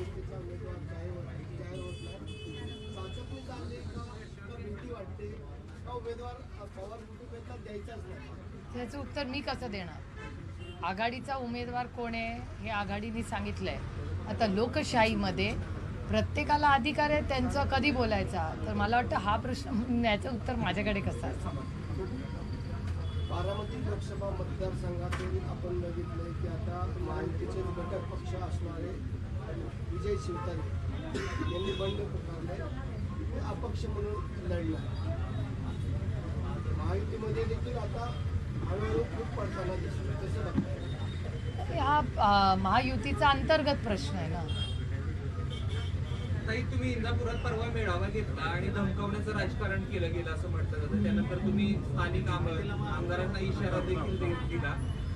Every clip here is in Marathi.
महायुतीचा उमेदवार जाहीर होत जाहीर होत नाही चाचपणी चालली का भीती वाटते का उमेदवार पवार कुटुंबातला द्यायचाच नाही त्याचं उत्तर मी कसं देणार? आघाडीचा उमेदवार कोण आहे हे आघाडीने सांगितलंय. आता लोकशाहीमध्ये प्रत्येकाला अधिकार आहे त्यांचं कधी बोलायचा? तर मला वाटतं हा प्रश्न याचं उत्तर माझ्याकडे कसं असतं बारामती लोकसभा मतदारसंघातून आपण बघितलंय की आता माहितीचे घटक पक्ष असणारे विजय शिवतारे यांनी बंड पुकारले अपक्ष म्हणून लढला महायुतीमध्ये देखील आता हळूहळू खूप पडताना दिसतो कसं बघताय हा महायुतीचा अंतर्गत प्रश्न आहे ना. ताई तुम्ही इंदापुरात परवा मेळावा घेतला आणि धमकावण्याचं राजकारण केलं गेलं असं म्हटलं जातं. त्यानंतर तुम्ही स्थानिक आम- आमदारांना इशारा देखील दिला.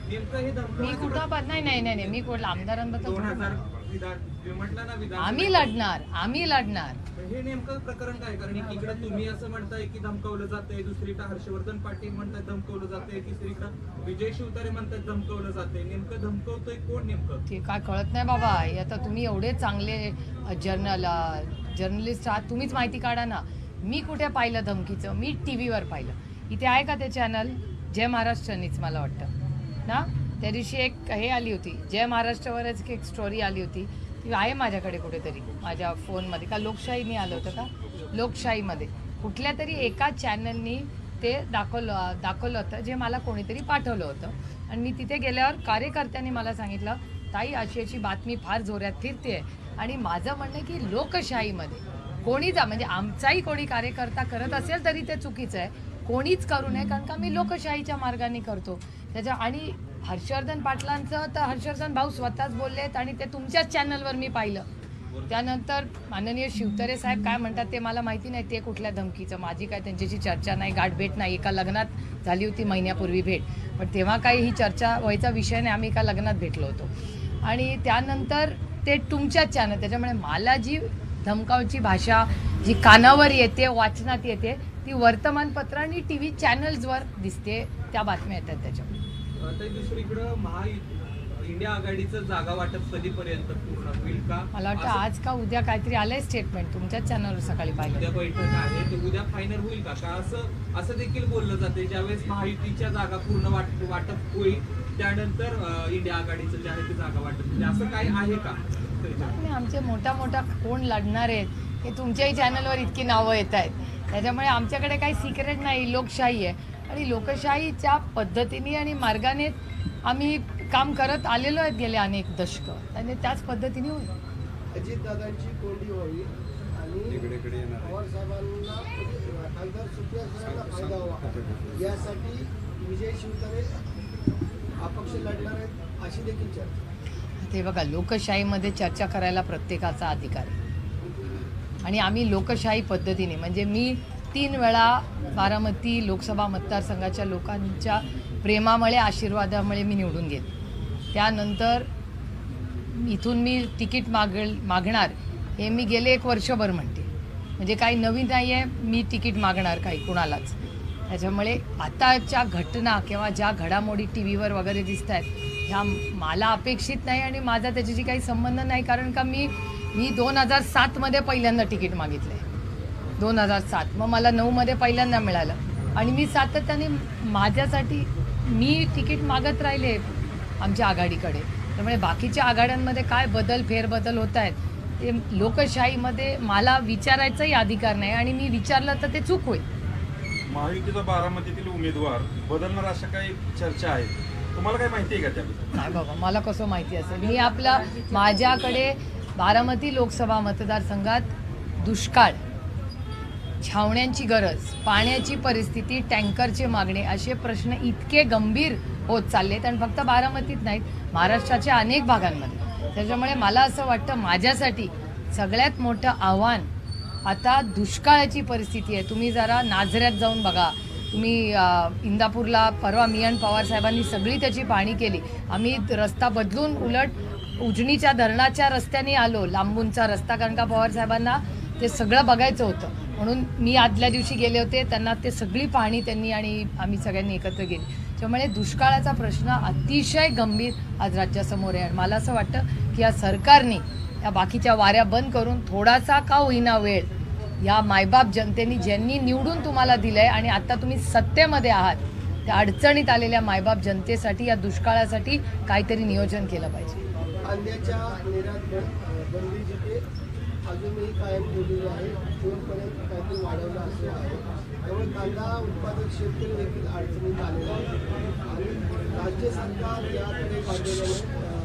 नेमकं हे मी धमकावण्याचं कुठं पण नाही नाही नाही नाही, मी कुठलं दोन आमदारांबद्दल आम्ही लढणार आम्ही लढणार. हे नेमकं प्रकरण काय? कारण एकीकडे तुम्ही असं म्हणताय की धमकावलं जातंय दुसरीकडे हर्षवर्धन पाटील म्हणतात धमकावलं जातंय तिसरीकडे विजय शिवतारे म्हणतात धमकावलं जातंय. नेमकं धमकवतोय कोण नेमकं? ते काय कळत नाही बाबा. हे आता तुम्ही एवढे चांगले जर्नल जर्नलिस्ट आहात तुम्हीच माहिती काढा ना. मी कुठे पाहिलं धमकीचं? मी टी व्हीवर पाहिलं. इथे आहे का ते चॅनल जय महाराष्ट्रनीच मला वाटतं. ना? त्या दिवशी एक हे आली होती जय महाराष्ट्रावरच एक स्टोरी आली होती. ती आहे माझ्याकडे कुठेतरी माझ्या फोनमध्ये का लोकशाहीने आलं होतं का? लोकशाहीमध्ये. कुठल्या तरी एका चॅनलनी ते दाखवलं दाखवलं होतं जे मला कोणीतरी पाठवलं होतं. आणि मी तिथे गेल्यावर कार्यकर्त्यांनी मला सांगितलं ताई अशी अशी बातमी फार जोरात फिरते आणि माझं म्हणणं की लोकशाहीमध्ये कोणी जा म्हणजे आमचाही कोणी कार्यकर्ता करत असेल तरी ते चुकीचं आहे. कोणीच करू नये कारण का मी लोकशाहीच्या मार्गाने करतो. त्याच्या आणि हर्षवर्धन पाटलांचं तर हर्षवर्धन भाऊ स्वतःच बोललेत आणि ते तुमच्याच चॅनलवर मी पाहिलं. त्यानंतर माननीय शिवतरे साहेब काय म्हणतात ते मला माहिती नाही. ते कुठल्या धमकीचं? माझी काय त्यांच्याशी चर्चा नाही गाठभेट नाही. एका लग्नात झाली होती महिन्यापूर्वी भेट. पण तेव्हा काही ही चर्चा व्हायचा विषय नाही. आम्ही एका लग्नात भेटलो होतो. आणि त्यानंतर ते तुमच्याच चॅनल त्याच्यामुळे मला जी धमकावची भाषा जी कानावर येते वाचनात येते ती वर्तमानपत्र आणि टी व्ही चॅनल्सवर दिसते. त्या बातम्या येतात त्याच्यामुळे आता दुसरीकडं महायुती इंडिया आघाडीचं जागा वाटप कधीपर्यंत पूर्ण होईल का? मला वाटतं असं- आज का उद्या काहीतरी आलंय स्टेटमेंट तुमच्याच चॅनलवर सकाळी पाहिलं. उद्या बैठक आहे ते उद्या फायनल होईल का? का असं असं देखील बोललं जाते ज्यावेळेस महायुतीच्या जागा पूर्ण वाट वाटप होईल त्यानंतर अं, इंडिया आघाडीचं जे आहे ते जागा वाटप असं काही आहे का? आणि आमचे मोठा मोठा कोण लढणार आहेत हे तुमच्याही चॅनलवर इतकी नावं येत आहेत. त्याच्यामुळे आमच्याकडे काही सिक्रेट नाही लोकशाही आहे. आणि लोकशाहीच्या पद्धतीने आणि मार्गाने आम्ही काम करत आलेलो आहेत गेले अनेक दशकं. आणि त्याच पद्धतीने होईल. अजितदादांची कोंडी व्हावी आणि पवार साहेबांना खासदार सुप्रिया सुळेंना फायदा व्हावा. यासाठी विजय शिवतारे अपक्ष लढणार आहेत अशी देखील चर्चा. ते बघा लोकशाहीमध्ये चर्चा करायला प्रत्येकाचा अधिकार आहे. आणि आम्ही लोकशाही पद्धतीने म्हणजे मी तीन वेळा बारामती लोकसभा मतदारसंघाच्या लोकांच्या प्रेमामुळे आशीर्वादामुळे मी निवडून गेले. त्यानंतर इथून मी तिकीट माग मागणार हे मी गेले एक वर्षभर म्हणते. म्हणजे काही नवीन नाही आहे मी तिकीट मागणार काही कुणालाच. त्याच्यामुळे आताच्या घटना किंवा ज्या घडामोडी टी व्हीवर वगैरे दिसत आहेत ह्या मला अपेक्षित नाही आणि माझा त्याच्याशी काही संबंध नाही कारण का मी मी दोन हजार सातमध्ये पहिल्यांदा तिकीट मागितलं आहे दोन हजार सात. मग मला नऊमध्ये पहिल्यांदा मिळालं. आणि मी सातत्याने माझ्यासाठी मी तिकीट मागत राहिले आमच्या आघाडीकडे. त्यामुळे बाकीच्या आघाड्यांमध्ये काय बदल फेरबदल होत आहेत ते लोकशाहीमध्ये मला विचारायचाही अधिकार नाही आणि मी विचारलं तर ते चूक होईल. महायुतीचा बारामतीतील उमेदवार बदलणार अशा काही चर्चा आहेत. तुम्हाला काय माहिती आहे का त्याबद्दल? नाही बाबा मला कसं माहिती असेल? मी आपला माझ्याकडे बारामती लोकसभा मतदारसंघात दुष्काळ छावण्यांची गरज पाण्याची परिस्थिती टँकरचे मागणे असे प्रश्न इतके गंभीर होत चालले आहेत आणि फक्त बारामतीत नाहीत महाराष्ट्राच्या अनेक भागांमध्ये. त्याच्यामुळे मला असं वाटतं माझ्यासाठी सगळ्यात मोठं आव्हान आता दुष्काळाची परिस्थिती आहे. तुम्ही जरा नाझऱ्यात जाऊन बघा. तुम्ही इंदापूरला परवा मियन पवार साहेबांनी सगळी त्याची पाहणी केली. आम्ही रस्ता बदलून उलट उजनीच्या धरणाच्या रस्त्याने आलो लांबूनचा रस्ता कारण का पवार साहेबांना ते सगळं बघायचं होतं. म्हणून मी आदल्या दिवशी गेले होते त्यांना ते सगळी पाहणी त्यांनी आणि आम्ही सगळ्यांनी एकत्र केली. त्यामुळे दुष्काळाचा प्रश्न अतिशय गंभीर आज राज्यासमोर आहे. आणि मला असं वाटतं की या सरकारने या बाकीच्या वाऱ्या बंद करून थोडासा का होईना वेळ या मायबाप जनतेने ज्यांनी निवडून तुम्हाला दिलं आहे आणि आता तुम्ही सत्तेमध्ये आहात त्या अडचणीत आलेल्या मायबाप जनतेसाठी या दुष्काळासाठी काहीतरी नियोजन केलं पाहिजे. कायम आहे. देखील वाढवलं असं आहे त्यामुळे कांदा उत्पादक शेतकरी देखील अडचणीत आलेला आहे. आणि राज्य सरकार याकडे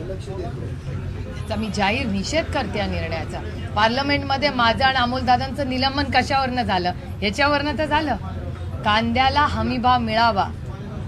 लक्ष देतो मी जाहीर निषेध करते या निर्णयाचा. पार्लमेंटमध्ये माझं आणि अमोलदादांचं निलंबन कशावरनं झालं? ह्याच्यावरनं तर झालं. कांद्याला हमीभाव मिळावा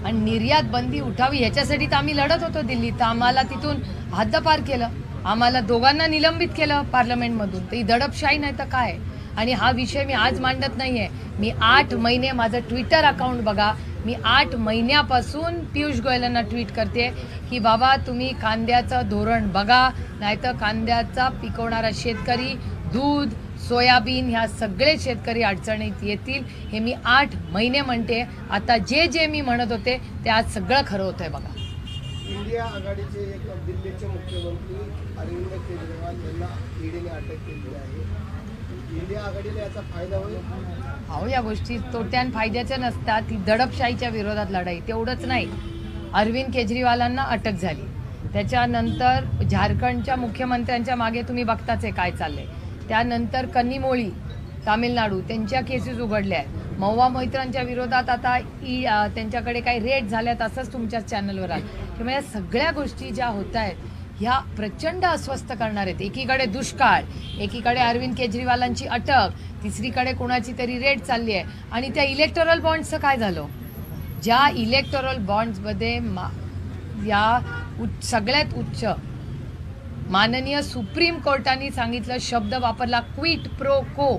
आणि निर्यात बंदी उठावी ह्याच्यासाठी तर आम्ही लढत होतो दिल्लीत. तर आम्हाला तिथून हद्दपार केलं. आम्हाला दोघांना निलंबित केलं पार्लमेंटमधून. तर ही दडपशाही नाही तर काय? आणि हा विषय मी आज मांडत नाहीये. मी आठ महिने माझं ट्विटर अकाउंट बघा. मी आठ महिन्यापासून पियुष गोयलांना ट्विट करते की बाबा तुम्ही कांद्याचं धोरण बघा नाहीतर कांद्याचा पिकवणारा शेतकरी दूध सोयाबीन ह्या सगळे शेतकरी अडचणीत येतील. हे मी आठ महिने म्हणते. आता जे जे मी म्हणत होते ते आज सगळं खरं होतंय बघा. इंडिया आघाडीचे दिल्लीचे मुख्यमंत्री अरविंद केजरीवाल यांना ईडीने अटक केली आहे. इंडिया आघाडीला याचा फायदा होईल? अहो या गोष्टी तोट्या फायद्याच्या नसतात. ती दडपशाहीच्या विरोधात लढाई. तेवढंच नाही. अरविंद केजरीवालांना अटक झाली. त्याच्यानंतर झारखंडच्या मुख्यमंत्र्यांच्या मागे तुम्ही बघताच आहे काय चाललंय. त्यानंतर कन्नीमोळी तामिळनाडू त्यांच्या केसेस उघडल्या आहेत. मौवा मैत्रांच्या विरोधात आता ई त्यांच्याकडे काही रेट झाल्यात असंच तुमच्या चॅनलवर आलं. किंवा या सगळ्या गोष्टी ज्या होत आहेत ह्या प्रचंड अस्वस्थ करणार आहेत. एकीकडे दुष्काळ एकीकडे अरविंद केजरीवालांची अटक तिसरीकडे कोणाची तरी रेट चालली आहे. आणि त्या इलेक्टोरल बॉन्ड्सचं काय झालं? ज्या इलेक्टोरल बॉन्ड्समध्ये मा या उच्च सगळ्यात उच्च माननीय सुप्रीम कोर्टाने सांगितलं शब्द वापरला क्विट प्रो को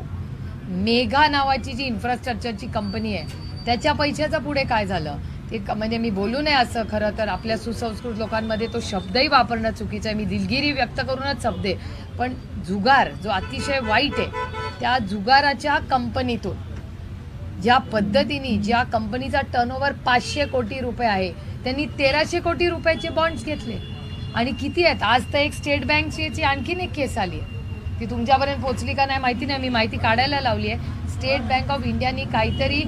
मेघा नावाची जी इन्फ्रास्ट्रक्चरची कंपनी आहे त्याच्या पैशाचं पुढे काय झालं? एक म्हणजे मी बोलू नये असं खरं तर आपल्या सुसंस्कृत लोकांमध्ये तो शब्दही वापरणं चुकीचं आहे. मी दिलगिरी व्यक्त करूनच शब्द आहे. पण जुगार जो अतिशय वाईट आहे त्या जुगाराच्या कंपनीतून ज्या पद्धतीने ज्या कंपनीचा टर्नओव्हर पाचशे कोटी रुपये आहे त्यांनी तेराशे कोटी रुपयाचे बॉन्ड्स घेतले. आणि किती आहेत? आज तर एक स्टेट बँकची याची आणखीन एक केस आली आहे. ती तुमच्यापर्यंत पोहोचली का नाही माहिती नाही. मी माहिती काढायला लावली आहे. स्टेट बँक ऑफ इंडियानी काहीतरी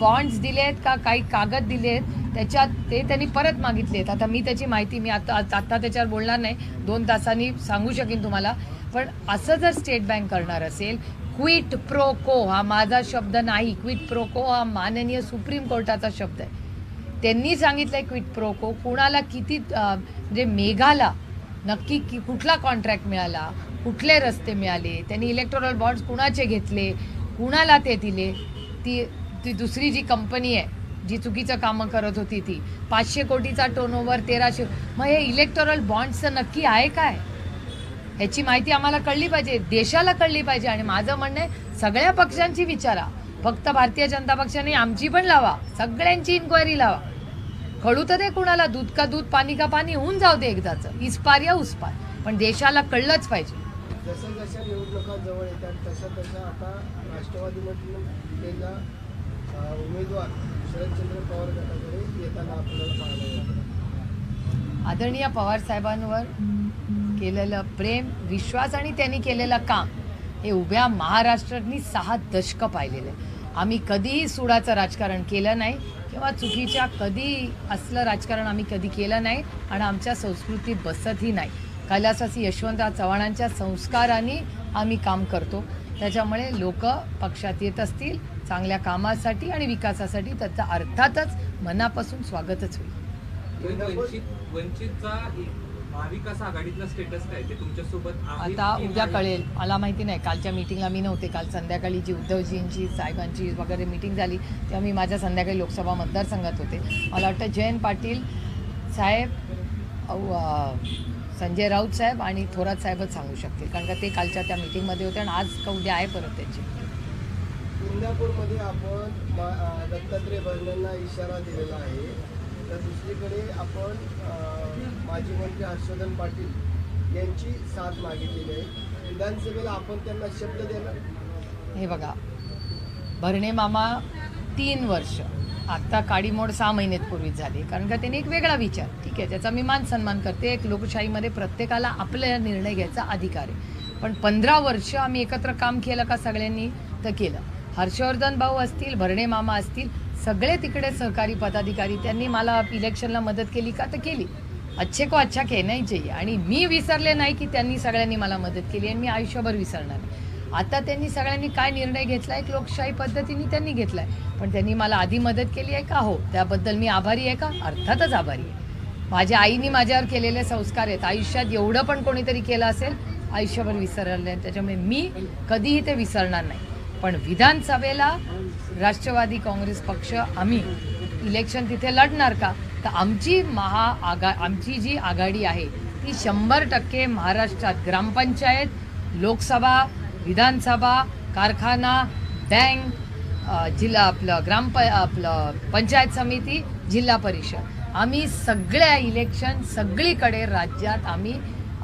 बॉन्ड्स दिले आहेत का काही कागद दिले आहेत त्याच्यात ते त्यांनी परत मागितले आहेत. आता मी त्याची माहिती मी आता आत्ता त्याच्यावर बोलणार नाही. दोन तासांनी सांगू शकेन तुम्हाला. पण असं जर स्टेट बँक करणार असेल क्विट प्रो को हा माझा शब्द नाही. क्विट प्रो को हा माननीय सुप्रीम कोर्टाचा शब्द आहे. त्यांनी सांगितलंय क्विट प्रो को कुणाला किती म्हणजे मेघाला नक्की की कुठला कॉन्ट्रॅक्ट मिळाला कुठले रस्ते मिळाले त्यांनी इलेक्ट्रॉनल बॉन्ड्स कुणाचे घेतले कुणाला ते दिले? ती ती दुसरी जी कंपनी आहे जी चुकीचं कामं करत होती ती. पाचशे कोटीचा टर्नओव्हर तेराशे मग हे इलेक्टोरल बॉन्ड्सचं नक्की आहे काय? ह्याची माहिती आम्हाला कळली पाहिजे देशाला कळली पाहिजे. आणि माझं म्हणणं आहे सगळ्या पक्षांची विचारा. फक्त भारतीय जनता पक्षाने आमची पण लावा. सगळ्यांची इन्क्वायरी लावा. कळू तर दे कुणाला. दूध का दूध पाणी का पाणी होऊन जाऊ दे एकदाचं. इस्पार या उस्पार पण देशाला कळलंच पाहिजे. जसं जशा निवडणुका जवळ येतात तशा तशा आता राष्ट्रवादीमधून अं, उमेदवार शरदचंद्र पवार गटाकडे येताना आपल्याला पाहायला आदरणीय पवार साहेबांवर केलेलं प्रेम विश्वास आणि त्यांनी केलेलं काम हे उभ्या महाराष्ट्रातनी सहा दशकं पाहिलेलं आहे आम्ही कधीही सुडाचं राजकारण केलं नाही किंवा चुकीच्या कधी असलं राजकारण आम्ही कधी केलं नाही आणि आमच्या संस्कृतीत बसतही नाही. कैलासवासी यशवंतराव चव्हाणांच्या संस्काराने आम्ही काम करतो. त्याच्यामुळे लोक पक्षात येत असतील चांगल्या कामासाठी आणि विकासासाठी त्याचं अर्थातच मनापासून स्वागतच होईल. आता उद्या? कळेल. मला माहिती नाही कालच्या मीटिंगला मी नव्हते. काल संध्याकाळी जी उद्धवजींची साहेबांची वगैरे मीटिंग झाली तेव्हा मी माझ्या संध्याकाळी लोकसभा मतदारसंघात होते. मला वाटतं जयंत पाटील साहेब संजय राऊत साहेब आणि थोरात साहेबच सांगू शकतील. कारण का ते कालच्या त्या मीटिंगमध्ये होते आणि आज का उद्या आहे परत त्यांची इंदापूरमध्ये आपण दत्तात्रय भरण्यांना इशारा दिलेला आहे. तर दुसरीकडे आपण माजी मंत्री हर्षवर्धन पाटील यांची साथ मागितलेली आहे. विधानसभेला आपण त्यांना शब्द देणार? हे बघा भरणे मामा तीन वर्ष. आता काडीमोड सहा महिन्यात पूर्वीच झाली. कारण का त्यांनी एक वेगळा विचार. ठीक आहे त्याचा मी मान सन्मान करते. एक लोकशाहीमध्ये प्रत्येकाला आपला निर्णय घ्यायचा अधिकार आहे. पण पंधरा वर्ष आम्ही एकत्र काम केलं का सगळ्यांनी? तर केलं. हर्षवर्धन भाऊ असतील भरणे मामा असतील सगळे तिकडे सहकारी पदाधिकारी त्यांनी मला इलेक्शनला मदत केली का? तर केली. अच्छे को अच्छा खेळण्याची आणि मी विसरले नाही की त्यांनी सगळ्यांनी मला मदत केली. आणि मी आयुष्यभर विसरणार नाही. आता त्यांनी सगळ्यांनी काय निर्णय घेतला एक लोकशाही पद्धतीने त्यांनी घेतलाय. पण त्यांनी मला आधी मदत केली आहे का? हो. त्याबद्दल मी आभारी आहे का? अर्थातच आभारी आहे. माझ्या आईने माझ्यावर केलेले संस्कार आहेत. आयुष्यात एवढं पण कोणीतरी केलं असेल आयुष्यभर विसरलं नाही. त्याच्यामुळे मी कधीही ते विसरणार नाही. पण विधानसभेला राष्ट्रवादी काँग्रेस पक्ष आम्ही इलेक्शन तिथे लढणार का? तर आमची महा आगा आमची जी आघाडी आहे ती शंभर टक्के महाराष्ट्रात ग्रामपंचायत लोकसभा विधानसभा कारखाना बँक जिल्हा आपलं ग्रामप आपलं पंचायत समिती जिल्हा परिषद. आम्ही सगळ्या इलेक्शन सगळीकडे राज्यात आम्ही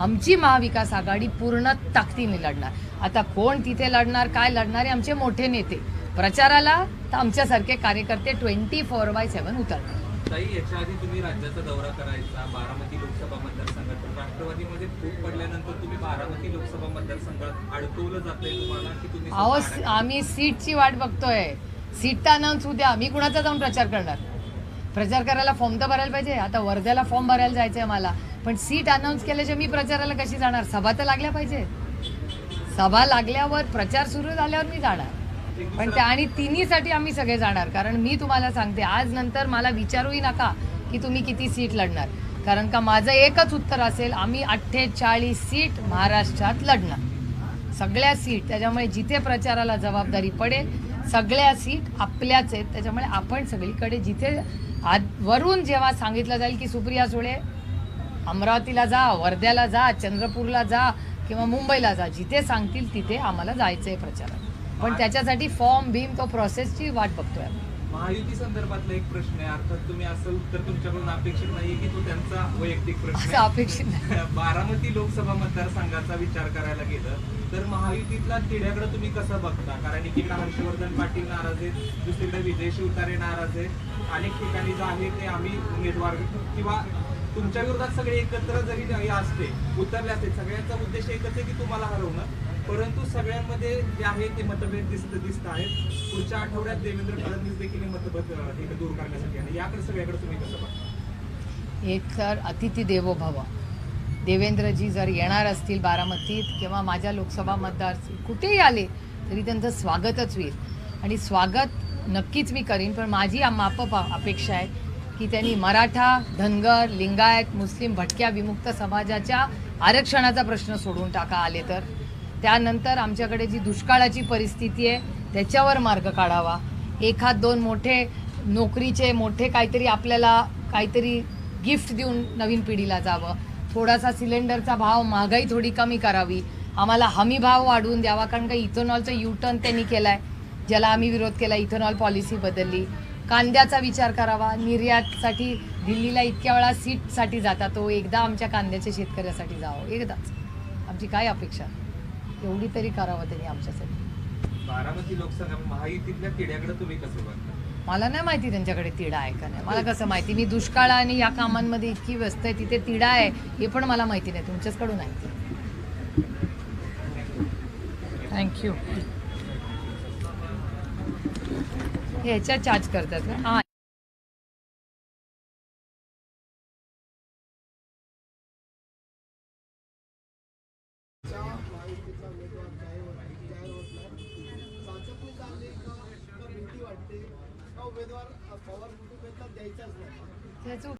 आमची महाविकास आघाडी पूर्ण ताकदीने लढणार. आता कोण तिथे लढणार काय लढणार हे आमचे मोठे नेते. प्रचाराला तर आमच्यासारखे कार्यकर्ते ट्वेंटी फोर बाय सेवन उतरणार ताई याच्या आधी तुम्ही राज्याचा दौरा करायचा बारामती लोकसभा मतदारसंघात राष्ट्रवादीमध्ये फूट पडल्यानंतर तुम्ही बारामती लोकसभा मतदारसंघात अडकवलं जातंय तुम्हाला की तुम्ही अहो स- आम्ही सीटची वाट बघतोय. सीट तर अनाऊन्स होऊ द्या. मी कुणाचा जाऊन प्रचार करणार? प्रचार करायला फॉर्म तर भरायला पाहिजे. आता वर्ध्याला फॉर्म भरायला जायचंय मला पण सीट अनाऊन्स केल्याशिवाय मी प्रचाराला कशी जाणार? सभा तर लागल्या पाहिजे. सभा लागल्यावर प्रचार सुरू झाल्यावर मी जाणार. पण त्या आणि तिन्हीसाठी आम्ही सगळे जाणार. कारण मी तुम्हाला सांगते आज नंतर मला विचारूही नका की तुम्ही किती सीट लढणार. कारण का माझं एकच उत्तर असेल आम्ही अठ्ठेचाळीस सीट महाराष्ट्रात लढणार. सगळ्या सीट त्याच्यामुळे जिथे प्रचाराला जबाबदारी पडेल सगळ्या सीट आपल्याच आहेत. त्याच्यामुळे आपण सगळीकडे जिथे आद वरून जेव्हा सांगितलं जाईल की सुप्रिया सुळे अमरावतीला जा वर्ध्याला जा चंद्रपूरला जा किंवा मुंबईला जा जिथे सांगतील तिथे आम्हाला जायचं आहे प्रचारात पण त्याच्यासाठी फॉर्म भीम तो प्रोसेसची वाट बघतोय आम्ही. महायुती संदर्भातला एक प्रश्न आहे. अर्थात तुम्ही असं उत्तर तुमच्याकडून अपेक्षित नाहीये की तो त्यांचा वैयक्तिक प्रश्न आहे. अपेक्षित नाही. बारामती लोकसभा मतदारसंघाचा विचार करायला गेलं तर महायुतीतला तिढ्याकडे तुम्ही कसं बघता? कारण एकीकडे हर्षवर्धन पाटील नाराज आहेत दुसरीकडे विजय शिवतारे नाराज आहेत. अनेक ठिकाणी जे आहे ते आम्ही उमेदवार किंवा तुमच्या विरोधात सगळे एकत्र जरी हे असते उतरले असते सगळ्यांचा उद्देश एकच आहे की तुम्हाला हरवणं. परंतु सगळ्यांमध्ये जे आहे ते मतभेद दिसत दिसत आहेत. पुढच्या आठवड्यात देवेंद्र फडणवीस देखील मतभेद हे दूर करण्यासाठी आहे याकडे सगळ्याकडे तुम्ही कसं बघता? एक तर अतिथी देवो भव देवेंद्रजी जर येणार असतील बारामतीत किंवा माझ्या लोकसभा मतदार कुठेही आले तरी त्यांचं स्वागतच होईल. आणि स्वागत नक्कीच मी करीन पण माझी आ- माप अपेक्षा आहे की त्यांनी मराठा धनगर लिंगायत मुस्लिम भटक्या विमुक्त समाजाच्या आरक्षणाचा प्रश्न सोडून टाका आले तर. त्यानंतर आमच्याकडे जी दुष्काळाची परिस्थिती आहे त्याच्यावर मार्ग काढावा. एखाद दोन मोठे नोकरीचे मोठे काहीतरी आपल्याला काहीतरी गिफ्ट देऊन नवीन पिढीला जावं. थोडासा सिलेंडरचा भाव महागाई थोडी कमी करावी. आम्हाला हमी भाव वाढवून द्यावा कारण का इथेनॉलचं युटर्न त्यांनी केलाय. ज्याला आम्ही विरोध केला इथेनॉल पॉलिसी बदलली. कांद्याचा विचार करावा. निर्यातसाठी दिल्लीला इतक्या वेळा सीटसाठी जाता तो. एकदा आमच्या कांद्याच्या शेतकऱ्यासाठी जावं. एकदाच. आमची काय अपेक्षा? एवढी तरी करावं त्यांनी आमच्यासाठी. बारामती लोकसभा महायुतीतल्या तिढ्याकडे तुम्ही कसं बघता? मला नाही माहिती त्यांच्याकडे तिडा आहे का नाही. मला कसं माहिती? मी दुष्काळ आणि या कामांमध्ये इतकी व्यस्त आहे तिथे तिडा आहे हे पण मला माहिती नाही. तुमच्याचकडून आहे. थँक्यू ह्याच्यात चार्ज करतात का हां